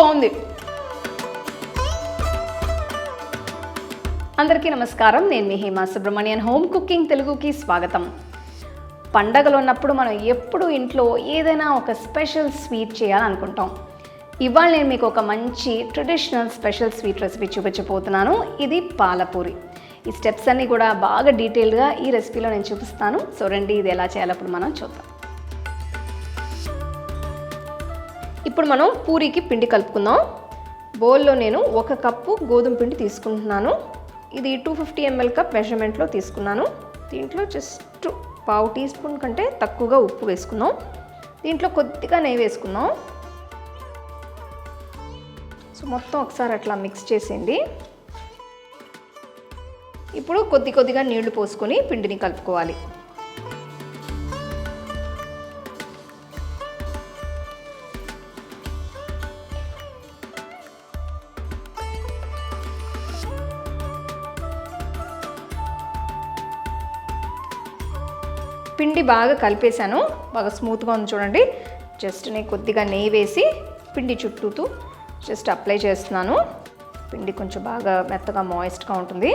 బాగుంది. అందరికీ నమస్కారం. నేను మీ హేమా సుబ్రహ్మణ్యన్. హోమ్ కుకింగ్ తెలుగుకి స్వాగతం. పండగలు ఉన్నప్పుడు మనం ఎప్పుడు ఇంట్లో ఏదైనా ఒక స్పెషల్ స్వీట్ చేయాలనుకుంటాం. ఇవాళ నేను మీకు ఒక మంచి ట్రెడిషనల్ స్పెషల్ స్వీట్ రెసిపీ చూపించబోతున్నాను. ఇది పాలపూరి. ఈ స్టెప్స్ అన్నీ కూడా బాగా డీటెయిల్గా ఈ రెసిపీలో నేను చూపిస్తాను. సో రండి ఇది ఎలా చేయాలప్పుడు మనం చూద్దాం. ఇప్పుడు మనం పూరికి పిండి కలుపుకుందాం. బౌల్లో నేను ఒక కప్పు గోధుమ పిండి తీసుకుంటున్నాను. ఇది టూ ఫిఫ్టీ ఎంఎల్ కప్ మెజర్మెంట్లో తీసుకున్నాను. దీంట్లో జస్ట్ పావు టీ స్పూన్ కంటే తక్కువగా ఉప్పు వేసుకుందాం. దీంట్లో కొద్దిగా నెయ్యి వేసుకుందాం. సో మొత్తం ఒకసారి అట్లా మిక్స్ చేసేయండి. ఇప్పుడు కొద్ది కొద్దిగా నీళ్ళు పోసుకొని పిండిని కలుపుకోవాలి. పిండి బాగా కలిపేశాను. బాగా స్మూత్గా ఉంది చూడండి. జస్ట్ నేను కొద్దిగా నెయ్యి వేసి పిండి చుట్టూతూ జస్ట్ అప్లై చేస్తున్నాను. పిండి కొంచెం బాగా మెత్తగా మాయిస్ట్గా ఉంటుంది.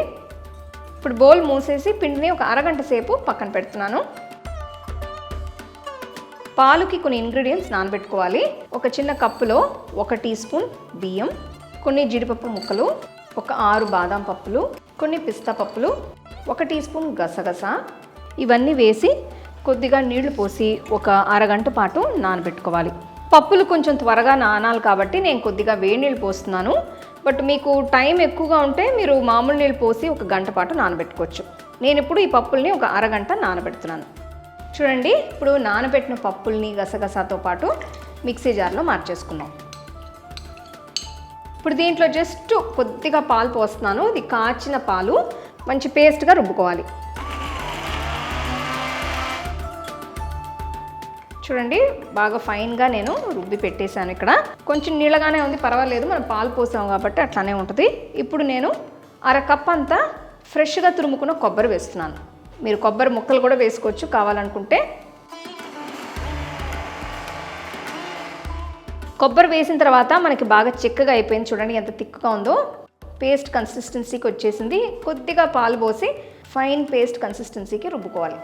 ఇప్పుడు బౌల్ మూసేసి పిండిని ఒక అరగంట సేపు పక్కన పెడుతున్నాను. పాలుకి కొన్ని ఇంగ్రీడియంట్స్ నానబెట్టుకోవాలి. ఒక చిన్న కప్పులో ఒక టీ స్పూన్ బియ్యం కొన్ని జీడిపప్పు ముక్కలు ఒక ఆరు బాదం పప్పులు కొన్ని పిస్తా పప్పులు ఒక టీ స్పూన్ గసగస ఇవన్నీ వేసి కొద్దిగా నీళ్ళు పోసి ఒక అరగంట పాటు నానబెట్టుకోవాలి. పప్పులు కొంచెం త్వరగా నానాలి కాబట్టి నేను కొద్దిగా వేడి నీళ్ళు పోస్తున్నాను. బట్ మీకు టైం ఎక్కువగా ఉంటే మీరు మామూలు నీళ్ళు పోసి ఒక గంట పాటు నానబెట్టుకోవచ్చు. నేను ఇప్పుడు ఈ పప్పుల్ని ఒక అరగంట నానబెడుతున్నాను. చూడండి ఇప్పుడు నానబెట్టిన పప్పుల్ని గసగసాతో పాటు మిక్సీ జార్లో మార్చేసుకున్నాం. ఇప్పుడు దీంట్లో జస్ట్ కొద్దిగా పాలు పోస్తున్నాను. ఇది కాచిన పాలు. మంచి పేస్ట్గా రుబ్బుకోవాలి. చూడండి బాగా ఫైన్గా నేను రుబ్బి పెట్టేశాను ఇక్కడ. కొంచెం నీళ్ళగానే ఉంది పర్వాలేదు మనం పాలు పోసాం కాబట్టి అట్లానే ఉంటుంది. ఇప్పుడు నేను అర కప్ అంతా ఫ్రెష్గా తురుముకున్న కొబ్బరి వేస్తున్నాను. మీరు కొబ్బరి ముక్కలు కూడా వేసుకోవచ్చు కావాలనుకుంటే. కొబ్బరి వేసిన తర్వాత మనకి బాగా చిక్కగా అయిపోయింది చూడండి ఎంత తిక్కుగా ఉందో. పేస్ట్ కన్సిస్టెన్సీకి వచ్చేసింది. కొద్దిగా పాలు పోసి ఫైన్ పేస్ట్ కన్సిస్టెన్సీకి రుబ్బుకోవాలి.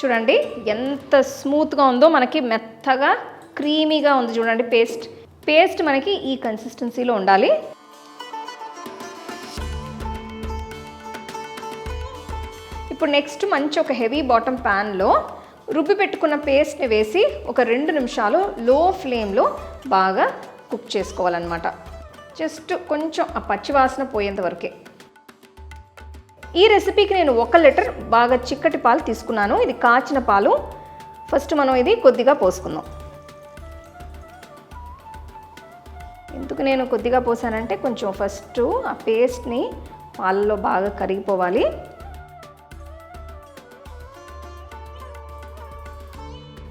చూడండి ఎంత స్మూత్గా ఉందో మనకి మెత్తగా క్రీమీగా ఉంది చూడండి పేస్ట్ పేస్ట్ మనకి ఈ కన్సిస్టెన్సీలో ఉండాలి. ఇప్పుడు నెక్స్ట్ మంచి ఒక హెవీ బాటమ్ ప్యాన్లో రుబ్బి పెట్టుకున్న పేస్ట్ని వేసి ఒక రెండు నిమిషాలు లో ఫ్లేమ్లో బాగా కుక్ చేసుకోవాలన్నమాట. జస్ట్ కొంచెం ఆ పచ్చివాసన పోయేంత వరకే. ఈ రెసిపీకి నేను ఒక లీటర్ బాగా చిక్కటి పాలు తీసుకున్నాను. ఇది కాచిన పాలు. ఫస్ట్ మనం ఇది కొద్దిగా పోసుకుందాం. ఎందుకు నేను కొద్దిగా పోసానంటే కొంచెం ఫస్ట్ ఆ పేస్ట్ని పాలలో బాగా కరిగిపోవాలి.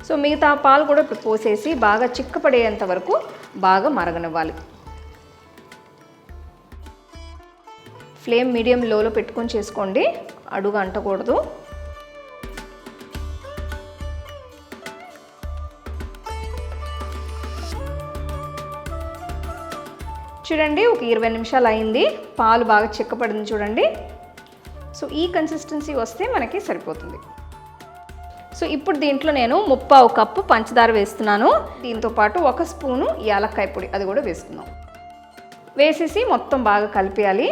సో మిగతా పాలు కూడా ఇప్పుడు పోసేసి బాగా చిక్కపడేంత వరకు బాగా మరగనివ్వాలి. ఫ్లేమ్ మీడియం లోలో పెట్టుకొని చేసుకోండి. అడుగు అంటకూడదు. చూడండి ఒక ఇరవై నిమిషాలు అయింది. పాలు బాగా చిక్కపడింది చూడండి. సో ఈ కన్సిస్టెన్సీ వస్తే మనకి సరిపోతుంది. సో ఇప్పుడు దీంట్లో నేను ముప్పావు కప్పు పంచదార వేస్తున్నాను. దీంతో పాటు ఒక స్పూను యాలక్కాయ పొడి అది కూడా వేసుకుందాం. వేసేసి మొత్తం బాగా కలిపేయాలి.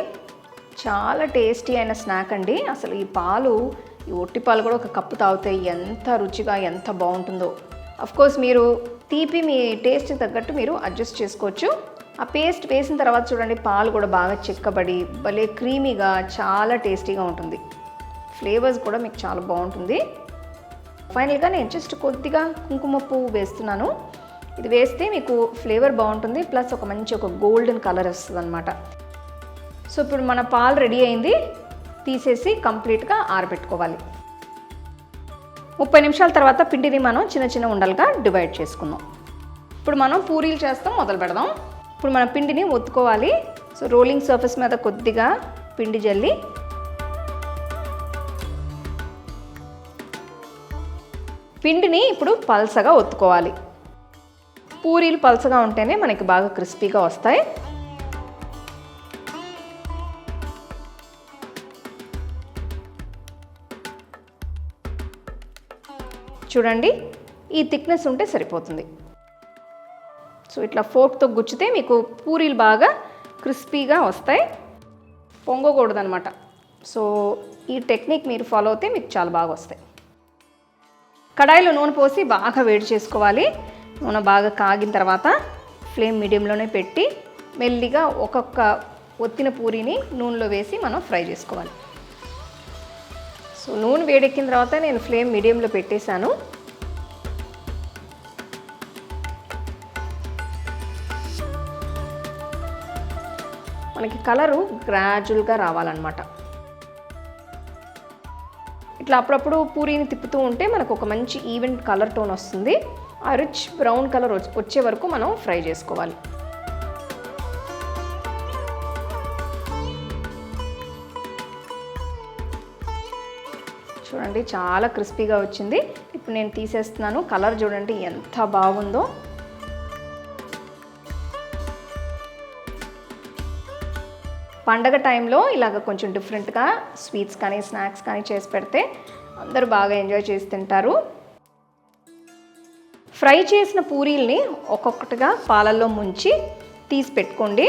చాలా టేస్టీ అయిన స్నాక్ అండి. అసలు ఈ పాలు ఈ ఒట్టి పాలు కూడా ఒక కప్పు తాగితే ఎంత రుచిగా ఎంత బాగుంటుందో. కోర్స్ మీరు తీపి మీ టేస్ట్ తగ్గట్టు మీరు అడ్జస్ట్ చేసుకోవచ్చు. ఆ పేస్ట్ వేసిన తర్వాత చూడండి పాలు కూడా బాగా చిక్కబడి భలే క్రీమీగా చాలా టేస్టీగా ఉంటుంది. ఫ్లేవర్స్ కూడా మీకు చాలా బాగుంటుంది. ఫైనల్గా నేను జస్ట్ కొద్దిగా కుంకుమ పువ్వు వేస్తున్నాను. ఇది వేస్తే మీకు ఫ్లేవర్ బాగుంటుంది. ప్లస్ ఒక మంచి ఒక గోల్డెన్ కలర్ వస్తుంది అనమాట సో ఇప్పుడు మన పాలు రెడీ అయింది. తీసేసి కంప్లీట్గా ఆరబెట్టుకోవాలి. ముప్పై నిమిషాల తర్వాత పిండిని మనం చిన్న చిన్న ఉండలుగా డివైడ్ చేసుకుందాం. ఇప్పుడు మనం పూరీలు చేస్తాం మొదలు పెడదాం. ఇప్పుడు మన పిండిని ఒత్తుకోవాలి. సో రోలింగ్ సర్ఫేస్ మీద కొద్దిగా పిండి జల్లి పిండిని ఇప్పుడు పల్సగా ఒత్తుకోవాలి. పూరీలు పలసగా ఉంటేనే మనకి బాగా క్రిస్పీగా వస్తాయి. చూడండి. ఈ థిక్నెస్ ఉంటే సరిపోతుంది. సో ఇట్లా ఫోర్క్తో గుచ్చితే మీకు పూరీలు బాగా క్రిస్పీగా వస్తాయి. పొంగకూడదనమాట సో ఈ టెక్నిక్ మీరు ఫాలో అయితే మీకు చాలా బాగా వస్తాయి. కడాయిలో నూనె పోసి బాగా వేడి చేసుకోవాలి. నూనె బాగా కాగిన తర్వాత ఫ్లేమ్ మీడియంలోనే పెట్టి మెల్లిగా ఒక్కొక్క ఒత్తిన పూరీని నూనెలో వేసి మనం ఫ్రై చేసుకోవాలి. సో నూనె వేడెక్కిన తర్వాత నేను ఫ్లేమ్ మీడియంలో పెట్టేశాను. మనకి కలరు గ్రాడ్యువల్గా రావాలన్నమాట. ఇట్లా అప్పుడప్పుడు పూరీని తిప్పుతూ ఉంటే మనకు ఒక మంచి ఈవెంట్ కలర్ టోన్ వస్తుంది. ఆ రిచ్ బ్రౌన్ కలర్ వచ్చే వరకు మనం ఫ్రై చేసుకోవాలి. చూడండి చాలా క్రిస్పీగా వచ్చింది. ఇప్పుడు నేను తీసేస్తున్నాను. కలర్ చూడండి ఎంత బాగుందో. పండగ టైంలో ఇలాగ కొంచెం డిఫరెంట్గా స్వీట్స్ కానీ స్నాక్స్ కానీ చేసి పెడితే అందరూ బాగా ఎంజాయ్ చేసి తింటారు. ఫ్రై చేసిన పూరీల్ని ఒక్కొక్కటిగా పాలల్లో ముంచి తీసి పెట్టుకోండి.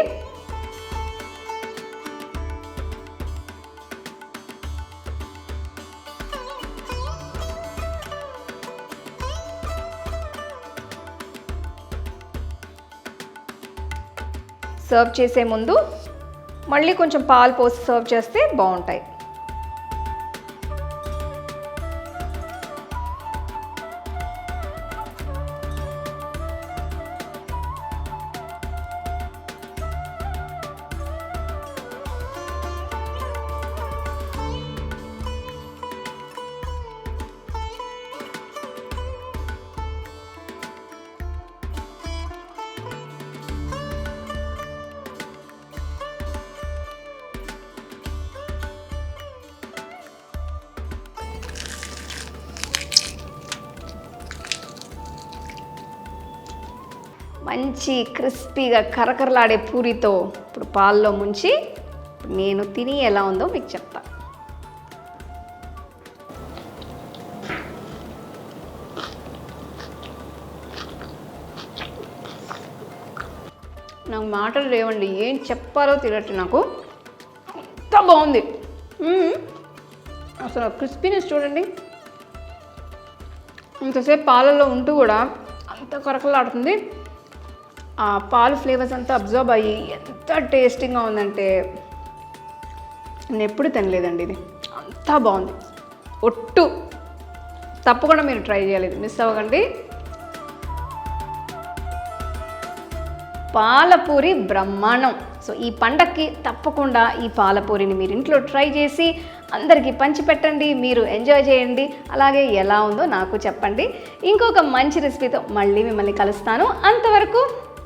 సర్వ్ చేసే ముందు మళ్ళీ కొంచెం పాలు పోసి సర్వ్ చేస్తే బాగుంటాయి. మంచి క్రిస్పీగా కరకరలాడే పూరితో ఇప్పుడు పాల్లో ముంచి నేను తిని ఎలా ఉందో మీకు చెప్తా. నాకు మాటలు లేవండి ఏం చెప్పాలో తినట్టు నాకు. అంత బాగుంది. అసలు క్రిస్పీనెస్ చూడండి. ఇంతసేపు పాలల్లో ఉంటూ కూడా అంత కరకలాడుతుంది ఆ పాలు ఫ్లేవర్స్ అంతా అబ్జర్వ్ అయ్యి ఎంత టేస్టింగ్గా ఉందంటే నేను ఎప్పుడు తినలేదండి ఇది. అంతా బాగుంది. ఒట్టు. తప్పకుండా మీరు ట్రై చేయాలి. మిస్ అవ్వకండి. పాలపూరి బ్రహ్మాండం. సో ఈ పండక్కి తప్పకుండా ఈ పాలపూరిని మీరు ఇంట్లో ట్రై చేసి అందరికీ పంచిపెట్టండి మీరు ఎంజాయ్ చేయండి. అలాగే ఎలా ఉందో నాకు చెప్పండి. ఇంకొక మంచి రెసిపీతో మళ్ళీ మిమ్మల్ని కలుస్తాను. అంతవరకు